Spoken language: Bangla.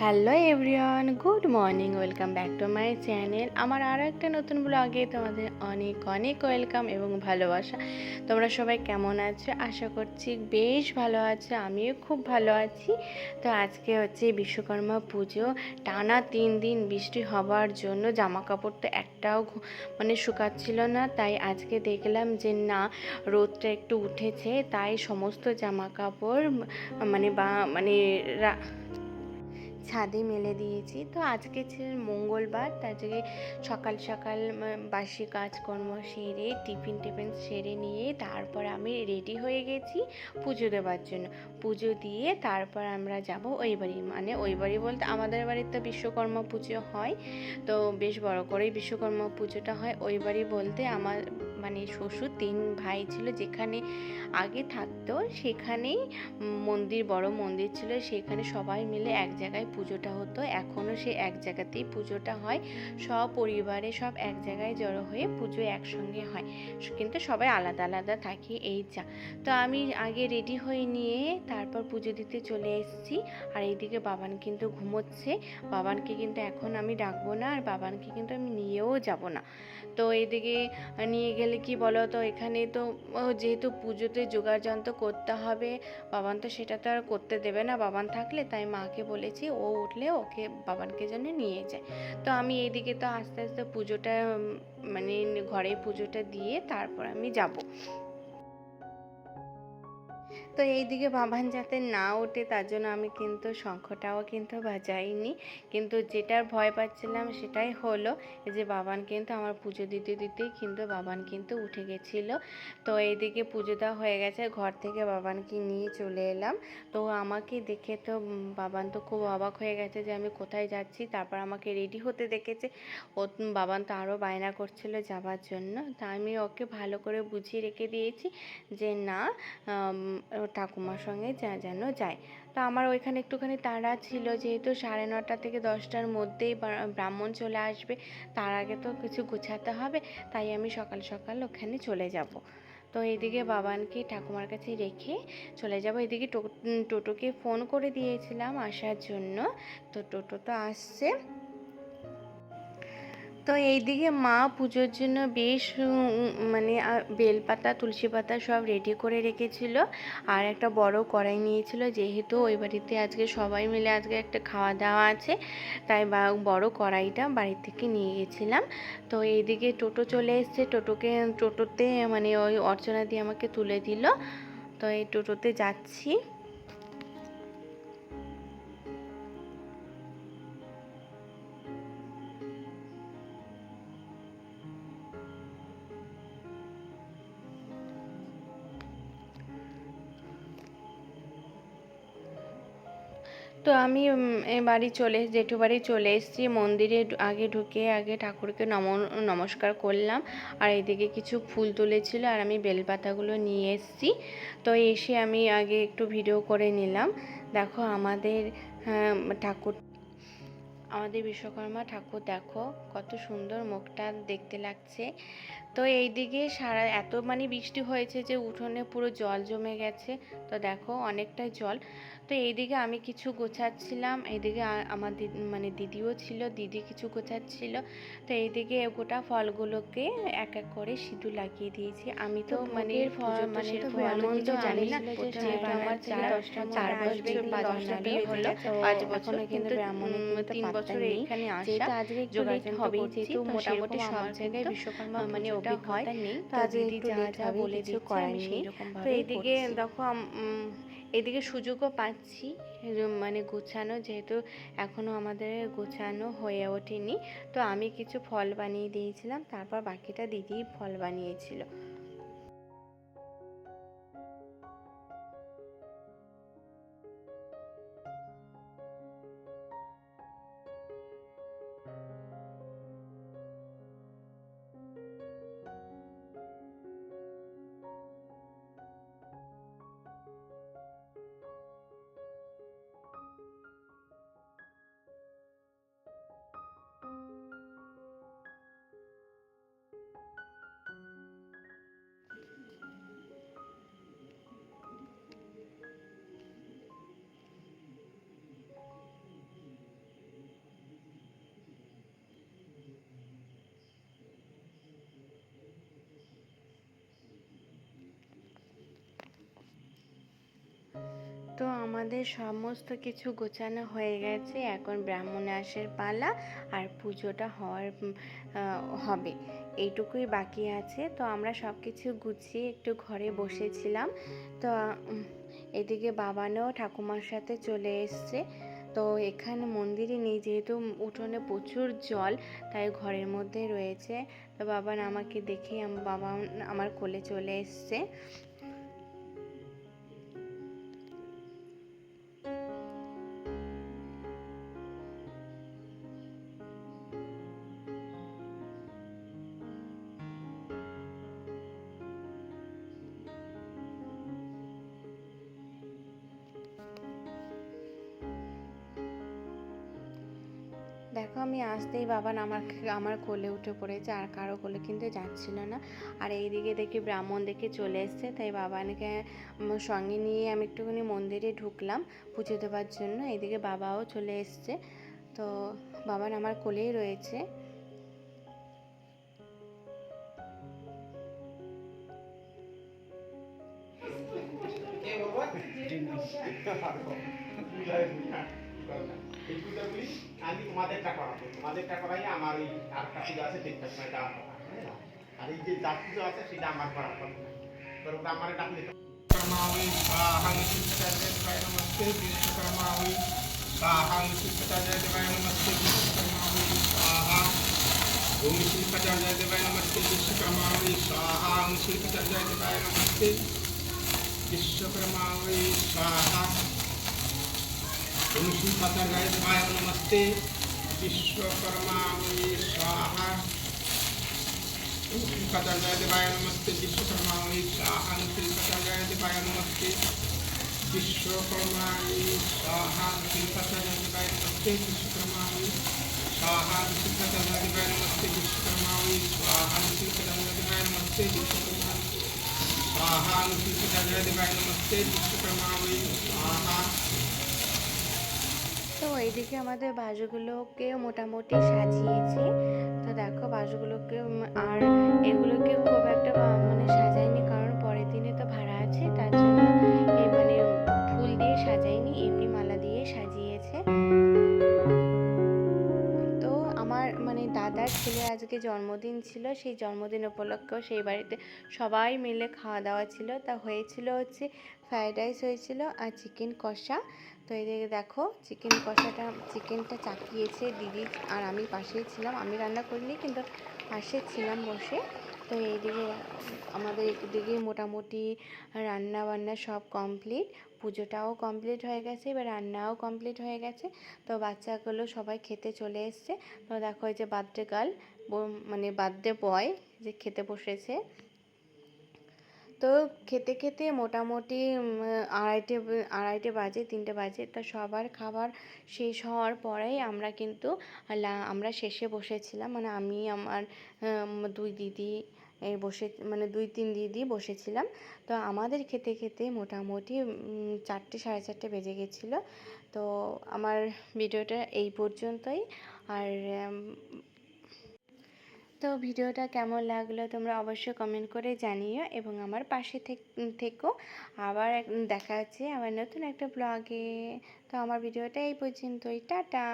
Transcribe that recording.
Hello everyone, good morning, welcome back to my channel. আমার আরও একটা নতুন ব্লগে তোমাদের অনেক অনেক ওয়েলকাম এবং ভালোবাসা। তোমরা সবাই কেমন আছো? আশা করছি বেশ ভালো আছো, আমিও খুব ভালো আছি। তো আজকে হচ্ছে বিশ্বকর্মা পুজো। টানা তিন দিন বৃষ্টি হবার জন্য জামা কাপড় তো একটাও মানে শুকাচ্ছিল না। তাই আজকে দেখলাম যে না, রোদটা একটু উঠেছে। তাই সমস্ত জামা কাপড় মানে বা মানে ছাদে মেলে দিয়েছি। তো আজকে ছিল মঙ্গলবার তো আজকে সকাল সকাল বাসি কাজকর্ম সেরে, টিফিন টিফিন সেরে নিয়ে তারপর আমি রেডি হয়ে গেছি পুজো দেওয়ার জন্য। পুজো দিয়ে তারপর আমরা যাব ওই বাড়ি। মানে ওই বাড়ি বলতে আমাদের বাড়িতে তো বিশ্বকর্মা পুজো হয়। তো বেশ বড় করেই বিশ্বকর্মা পুজোটা হয়। ওই বাড়ি বলতে আমার মানে শ্বশুর, তিন ভাই ছিল যেখানে আগে থাকতো, সেখানেই মন্দির, বড় মন্দির ছিল, সেখানে সবাই মিলে এক জায়গায় পুজোটা হতো। এখনও সে এক জায়গাতেই পুজোটা হয়। সব পরিবারে সব এক জায়গায় জড়ো হয়ে পুজো একসঙ্গে হয়। কিন্তু সবাই আলাদা আলাদা থাকে এই যা। তো আমি আগে রেডি হয়ে নিয়ে তারপর পুজো দিতে চলে এসেছি। আর এইদিকে বাবান কিন্তু ঘুমোচ্ছে। বাবানকে কিন্তু এখন আমি ডাকবো না। আর বাবানকে কিন্তু আমি নিয়েও যাব না। তো এদিকে নিয়ে গেলে কি বলো তো এখানে তো যেহেতু পুজোতে জোগাড় যন্ত্র করতে হবে, বাবান তো সেটা তো আর করতে দেবে না। বাবান থাকলে তাই মাকে বলেছি, ও উঠলে ওকে, বাবানকে জন্য নিয়ে যায়। তো আমি এইদিকে তো আস্তে আস্তে পুজোটা মানে ঘরে পুজোটা দিয়ে তারপর আমি যাব। তো এই দিকে বাবান যাতে না ওঠে, তার জন্য আমি কিন্তু শঙ্খটাও কিন্তু বাজাইনি। কিন্তু যেটার ভয় পাচ্ছিলাম সেটাই হলো যে বাবান কিন্তু আমার পুজো দিতে দিতেই কিন্তু বাবান কিন্তু উঠে গেছিল। তো এইদিকে পুজো দেওয়া হয়ে গেছে, ঘর থেকে বাবানকে নিয়ে চলে এলাম। তো আমাকে দেখে তো বাবান তো খুব অবাক হয়ে গেছে যে আমি কোথায় যাচ্ছি। তারপর আমাকে রেডি হতে দেখেছে। ও বাবান তো আরও বায়না করছিল যাবার জন্য। তা আমি ওকে ভালো করে বুঝিয়ে রেখে দিয়েছি যে না ঠাকুমার সঙ্গে যা যেন যায়। তো আমার ওইখানে একটুখানি তাড়া ছিল, যেহেতু সাড়ে নটা থেকে দশটার মধ্যেই ব্রাহ্মণ চলে আসবে, তার আগে তো কিছু গোছাতে হবে, তাই আমি সকাল সকাল ওখানে চলে যাব। তো এদিকে বাবানকে ঠাকুমার কাছে রেখে চলে যাব। এদিকে টোটোকে ফোন করে দিয়েছিলাম আসার জন্য। তো টোটো তো আসছে। তো এইদিকে মা পুজোর জন্য বেশ মানে বেলপাতা, তুলসী পাতা সব রেডি করে রেখেছিল। আর একটা বড় কড়াই নিয়েছিল। যেহেতু ওই বাড়িতে আজকে সবাই মিলে আজকে একটা খাওয়া দাওয়া আছে, তাই বড় কড়াইটা বাড়ি থেকে নিয়ে গেছিলাম। তো এইদিকে টোটো চলে এসছে। টোটোকে, টোটোতে মানে ওই অর্চনা দিয়ে আমাকে তুলে দিল। তো এই টোটোতে যাচ্ছি। তো আমি এ বাড়ি চলে জেঠু বাড়ি চলে এসেছি। মন্দিরে আগে ঢুকে আগে ঠাকুরকে নম নমস্কার করলাম। আর এদিকে কিছু ফুল তুলেছিল আর আমি বেলপাতাগুলো নিয়ে এসেছি। তো এসে আমি আগে একটু ভিডিও করে নিলাম। দেখো আমাদের হ্যাঁ, ঠাকুর আমাদের বিশ্বকর্মা ঠাকুর দেখো কত সুন্দর মুখটা দেখতে লাগছে। তো এই দিকে সারা এত মানে বৃষ্টি হয়েছে যে উঠোনে পুরো জল জমে গেছে। তো দেখো অনেকটাই জল। তো এইদিকে আমি কিছু গোছাচ্ছিলাম এইদিকে আমার মানে দিদিও ছিল দিদি কিছু গোছাচ্ছিল। তো এইদিকে গোটা ফলগুলোকে এক এক করে সিঁদুর লাগিয়ে দিয়েছি। আমি তো মানে ফল মানে এমন তো জানি না। যেহেতু আমার চার চার বছর পাঁচ বছর বিয়ে হলো পাঁচ বছর কিন্তু তিন বছর এখানে আসা হবেই করছি, যেহেতু মোটামুটি সব জায়গায় বিশ্বকর্মা মানে অভিজ্ঞতা নেই। তো আজকে দিদি যা যা হবেই, বলে করার নেই। তো এইদিকে দেখো এদিকে সুযোগও পাচ্ছি মানে গোছানো, যেহেতু এখনও আমাদের গোছানো হয়ে ওঠেনি। তো আমি কিছু ফল বানিয়ে দিয়েছিলাম, তারপর বাকিটা দিদি ফল বানিয়েছিল। আমাদের সমস্ত কিছু গোছানো হয়ে গেছে। এখন ব্রাহ্মণ আসার পালা আর পুজোটা হওয়ার হবে। এইটুকুই বাকি আছে। তো আমরা সব কিছু গুছিয়ে একটু ঘরে বসেছিলাম। তো এদিকে বাবানও ঠাকুমার সাথে চলে এসছে। তো এখানে মন্দিরে নেই যেহেতু উঠোনে প্রচুর জল, তাই ঘরের মধ্যে রয়েছে। তো বাবান আমাকে আম- বাবা আমার কোলে চলে এসছে। দেখো আমি আসতেই বাবান আমার আমার কোলে উঠে পড়েছে আর কারও কোলে কিন্তু যাচ্ছিল না। আর এইদিকে দেখি ব্রাহ্মণ দেখে চলে এসছে, তাই বাবানকে সঙ্গে নিয়ে আমি একটুখানি মন্দিরে ঢুকলাম পুজো দেওয়ার জন্য। এইদিকে বাবাও চলে এসছে। তো বাবান আমার কোলেই রয়েছে। আমি তোমাদেরটা করাবো তোমাদেরটা করাই আমার ওই আর একটা পুজো আছে ঠিকঠাক সময় দেওয়ার কথা আর এই যে যার পুজো আছে সেটা আমার করার কথা তোর ওটা আমার ডাকলে कर्मावि स्वाहं शिष्टाचार्य नमस्ते विश्वकर्मावि स्वाहं शिष्टाचार्य नमस्ते विश्वकर्मावि स्वाहा ओम शिल्पाचार्य देवाय नमस्ते विश्वकर्मावि स्वाहा ओम शिल्पाचार्य देवाय नमस्ते विश्वकर्मावि स्वाहा তুলসী পাতার গায়ে পায় নমস্তে বিশ্বকর্মা আমি সাহা তুলসী পাতার গায়ে দেবায় নমস্তে বিশ্বকর্মা আমি সাহা তুলসী পাতার গায়ে দেবায় নমস্তে বিশ্বকর্মা আমি সাহা তুলসী পাতার গায়ে দেবায় নমস্তে বিশ্বকর্মা আমি সাহা তুলসী পাতার গায়ে দেবায় নমস্তে বিশ্বকর্মা আমি সাহা গায়ে দেবায় নমস্তে বিশ্বকর্মা সাহা তুলসী গায়ে দেবায় নমস্তে বিশ্বকর্মা আমি তো এইদিকে আমাদের বাজুগুলোকে মোটামুটি সাজিয়েছি। তো দেখো বাজুগুলোকে আর এগুলোকে খুব একটা দাদার ছেলে আজকে জন্মদিন ছিল, সেই জন্মদিন উপলক্ষেও সেই বাড়িতে সবাই মিলে খাওয়া দাওয়া ছিল। তা হয়েছিল হচ্ছে ফ্রায়েড রাইস হয়েছিল আর চিকেন কষা। তো এদিকে দেখো, চিকেন কষাটা, চিকেনটা চাকিয়েছে দিদি আর আমি পাশেই ছিলাম। আমি রান্না করিনি কিন্তু পাশে ছিলাম বসে। তো এইদিকে আমাদের এদিকে মোটামুটি রান্না বান্না সব কমপ্লিট, পুজোটাও কমপ্লিট হয়ে গেছে, এবার রান্নাও কমপ্লিট হয়ে গেছে। তো বাচ্চাগুলো সবাই খেতে চলে এসছে। তো দেখো এই যে বার্থডে গার্ল মানে বার্থডে বয় যে খেতে বসেছে। তো খেতে খেতে মোটামুটি আড়াইটে আড়াইটে বাজে, তিনটে বাজে, তো সবার খাবার শেষ হওয়ার পরেই আমরা কিন্তু আমরা শেষে বসেছিলাম। মানে আমি, আমার দুই দিদি বসে মানে দুই, তিন দিদি বসেছিলাম। তো আমাদের খেতে খেতে মোটামুটি চারটে, সাড়ে চারটে বেজে গেছিল। তো আমার ভিডিওটা এই পর্যন্তই। আর তো ভিডিওটা কেমন লাগল তোমরা অবশ্যই কমেন্ট করে জানিও এবং আমার পাশে থেক- আবার দেখা হচ্ছে আবার নতুন একটা ব্লগে তো আমার ভিডিওটা এই পর্যন্তই, টাটা!